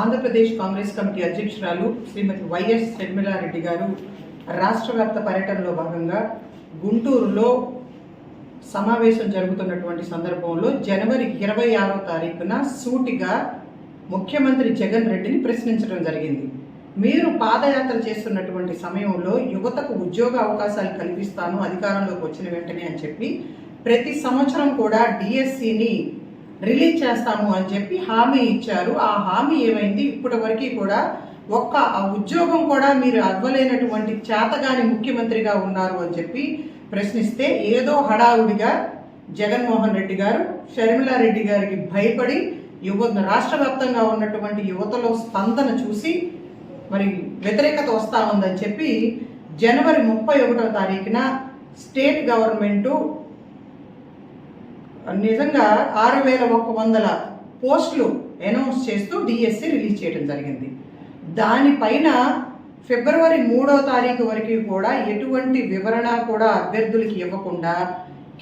Andhra Pradesh Congress committee అధ్యక్షురాలు శ్రీమతి YS Sharmila Reddy గారు రాష్ట్ర వ్యాప్త పర్యటనలో భాగంగా గుంటూరులో సమావేశం జరుగుతున్నటువంటి సందర్భంలో జనవరి ఇరవై ఆరో తారీఖున సూటిగా ముఖ్యమంత్రి జగన్ రెడ్డిని ప్రశ్నించడం జరిగింది. మీరు పాదయాత్ర చేస్తున్నటువంటి సమయంలో యువతకు ఉద్యోగ అవకాశాలు కల్పిస్తాను అధికారంలోకి వచ్చిన వెంటనే అని చెప్పి ప్రతి సంవత్సరం కూడా డిఎస్సిని రిలీజ్ చేస్తాము అని చెప్పి హామీ ఇచ్చారు. ఆ హామీ ఏమైంది? ఇప్పటి వరకు కూడా ఒక్క ఆ ఉద్యోగం కూడా మీరు అవ్వలేనటువంటి చేతగాని ముఖ్యమంత్రిగా ఉన్నారు అని చెప్పి ప్రశ్నిస్తే ఏదో హడావుడిగా జగన్మోహన్ రెడ్డి గారు షర్మిలారెడ్డి గారికి భయపడి యువత రాష్ట్ర వ్యాప్తంగా ఉన్నటువంటి యువతలో స్పందన చూసి మరి వ్యతిరేకత వస్తూ ఉందని చెప్పి జనవరి ముప్పై ఒకటో తారీఖున స్టేట్ గవర్నమెంటు నిజంగా ఆరు వేల ఒక వందల పోస్టులు అనౌన్స్ చేస్తూ డిఎస్సి రిలీజ్ చేయడం జరిగింది. దానిపైన ఫిబ్రవరి మూడో తారీఖు వరకు కూడా ఎటువంటి వివరణ కూడా అభ్యర్థులకి ఇవ్వకుండా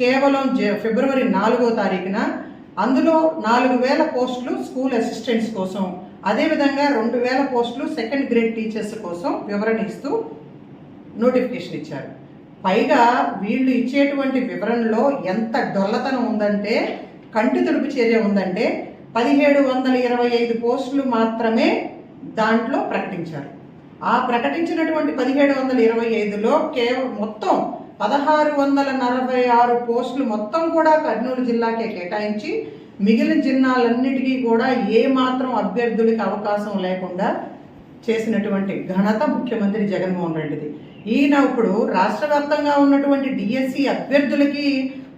కేవలం జ ఫిబ్రవరి నాలుగో తారీఖున అందులో నాలుగు వేల పోస్టులు స్కూల్ అసిస్టెంట్స్ కోసం అదేవిధంగా రెండు వేల పోస్టులు సెకండ్ గ్రేడ్ టీచర్స్ కోసం వివరణ ఇస్తూ నోటిఫికేషన్ ఇచ్చారు. పైగా వీళ్ళు ఇచ్చేటువంటి వివరణలో ఎంత డొల్లతనం ఉందంటే కంటి తుడుపు చర్య ఉందంటే పదిహేడు వందల ఇరవై ఐదు పోస్టులు మాత్రమే దాంట్లో ప్రకటించారు. ఆ ప్రకటించినటువంటి పదిహేడు వందల ఇరవై ఐదులో కేవలం మొత్తం పదహారు వందల నలభై ఆరు పోస్టులు మొత్తం కూడా కర్నూలు జిల్లాకే కేటాయించి మిగిలిన జిల్లాలన్నిటికీ కూడా ఏ మాత్రం అభ్యర్థులకి అవకాశం లేకుండా చేసినటువంటి ఘనత ముఖ్యమంత్రి జగన్మోహన్ రెడ్డిది. ఈయన ఇప్పుడు రాష్ట్ర వ్యాప్తంగా ఉన్నటువంటి డిఎస్సి అభ్యర్థులకి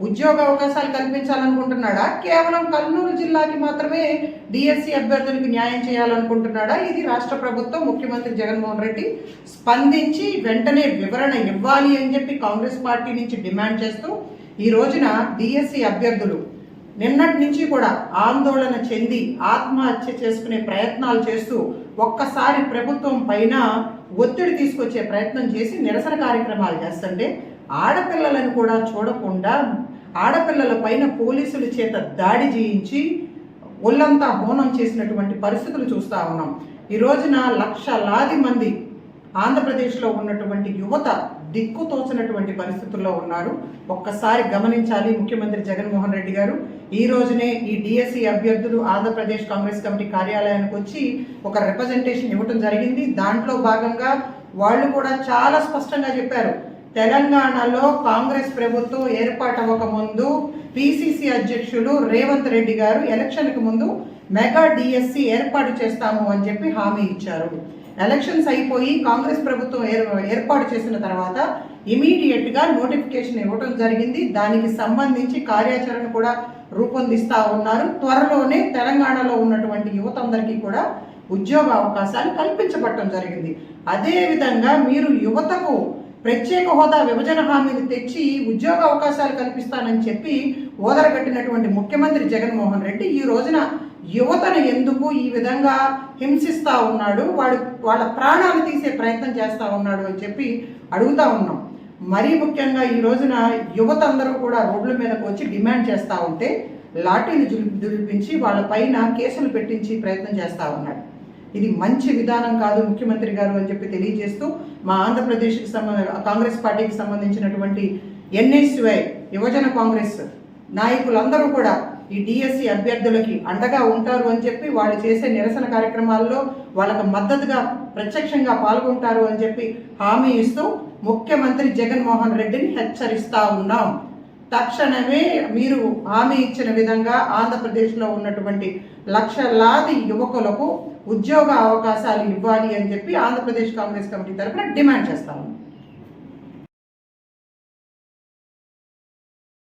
ఉద్యోగ అవకాశాలు కల్పించాలనుకుంటున్నాడా? కేవలం కర్నూలు జిల్లాకి మాత్రమే డిఎస్సి అభ్యర్థులకు న్యాయం చేయాలనుకుంటున్నాడా? ఇది రాష్ట్ర ప్రభుత్వం ముఖ్యమంత్రి జగన్మోహన్ రెడ్డి స్పందించి వెంటనే వివరణ ఇవ్వాలి అని చెప్పి కాంగ్రెస్ పార్టీ నుంచి డిమాండ్ చేస్తూ ఈ రోజున డిఎస్సి అభ్యర్థులు నిన్నటి నుంచి కూడా ఆందోళన చెంది ఆత్మహత్య చేసుకునే ప్రయత్నాలు చేస్తూ ఒక్కసారి ప్రభుత్వం పైన ఒత్తిడి తీసుకొచ్చే ప్రయత్నం చేసి నిరసన కార్యక్రమాలు చేస్తుంటే ఆడపిల్లలను కూడా చూడకుండా ఆడపిల్లల పైన పోలీసుల చేత దాడి చేయించి ఒళ్ళంతా హోనం చేసినటువంటి పరిస్థితులు చూస్తూ ఉన్నాం. ఈ రోజున లక్షలాది మంది ఆంధ్రప్రదేశ్లో ఉన్నటువంటి యువత దిక్కు తోచినటువంటి పరిస్థితుల్లో ఉన్నారు. ఒక్కసారి గమనించాలి ముఖ్యమంత్రి జగన్మోహన్ రెడ్డి గారు. ఈ రోజునే ఈ డిఎస్సి అభ్యర్థులు ఆంధ్రప్రదేశ్ కాంగ్రెస్ కమిటీ కార్యాలయానికి వచ్చి ఒక రిప్రజెంటేషన్ ఇవ్వటం జరిగింది. దాంట్లో భాగంగా వాళ్ళు కూడా చాలా స్పష్టంగా చెప్పారు. తెలంగాణలో కాంగ్రెస్ ప్రభుత్వం ఏర్పాటవ్వక ముందు పిసిసి అధ్యక్షులు రేవంత్ రెడ్డి గారు ఎలక్షన్కి ముందు మెగా డిఎస్సి ఏర్పాటు చేస్తాము అని చెప్పి హామీ ఇచ్చారు. ఎలక్షన్స్ అయిపోయి కాంగ్రెస్ ప్రభుత్వం ఏర్ ఏర్పాటు చేసిన తర్వాత ఇమీడియట్గా నోటిఫికేషన్ ఇవ్వడం జరిగింది. దానికి సంబంధించి కార్యాచరణ కూడా రూపొందిస్తూ ఉన్నారు. త్వరలోనే తెలంగాణలో ఉన్నటువంటి యువత అందరికీ కూడా ఉద్యోగ అవకాశాలు కల్పించబడటం జరిగింది. అదేవిధంగా మీరు యువతకు ప్రత్యేక హోదా విభజన హామీని తెచ్చి ఉద్యోగ అవకాశాలు కల్పిస్తానని చెప్పి ఓదరగట్టినటువంటి ముఖ్యమంత్రి జగన్మోహన్ రెడ్డి ఈ రోజున యువతను ఎందుకు ఈ విధంగా హింసిస్తూ ఉన్నాడు? వాడు వాళ్ళ ప్రాణాలు తీసే ప్రయత్నం చేస్తూ ఉన్నాడు అని చెప్పి అడుగుతా ఉన్నాం. మరీ ముఖ్యంగా ఈ రోజున యువత అందరూ కూడా రోడ్ల మీదకు వచ్చి డిమాండ్ చేస్తూ ఉంటే లాఠీలు జులిపి దులిపించి వాళ్ళ పైన కేసులు పెట్టించి ప్రయత్నం చేస్తూ ఉన్నాడు. ఇది మంచి విధానం కాదు ముఖ్యమంత్రి గారు అని చెప్పి తెలియజేస్తూ మా ఆంధ్రప్రదేశ్కి సంబంధ కాంగ్రెస్ పార్టీకి సంబంధించినటువంటి ఎన్ఎస్వై యువజన కాంగ్రెస్ నాయకులందరూ కూడా ఈ డిఎస్సి అభ్యర్థులకి అండగా ఉంటారు అని చెప్పి వాళ్ళు చేసే నిరసన కార్యక్రమాల్లో వాళ్ళకు మద్దతుగా ప్రత్యక్షంగా పాల్గొంటారు అని చెప్పి హామీ ఇస్తూ ముఖ్యమంత్రి జగన్మోహన్ రెడ్డిని హెచ్చరిస్తా ఉన్నాం. తక్షణమే మీరు హామీ ఇచ్చిన విధంగా ఆంధ్రప్రదేశ్లో ఉన్నటువంటి లక్షలాది యువకులకు ఉద్యోగ అవకాశాలు ఇవ్వాలి అని చెప్పి ఆంధ్రప్రదేశ్ కాంగ్రెస్ కమిటీ తరఫున డిమాండ్ చేస్తాము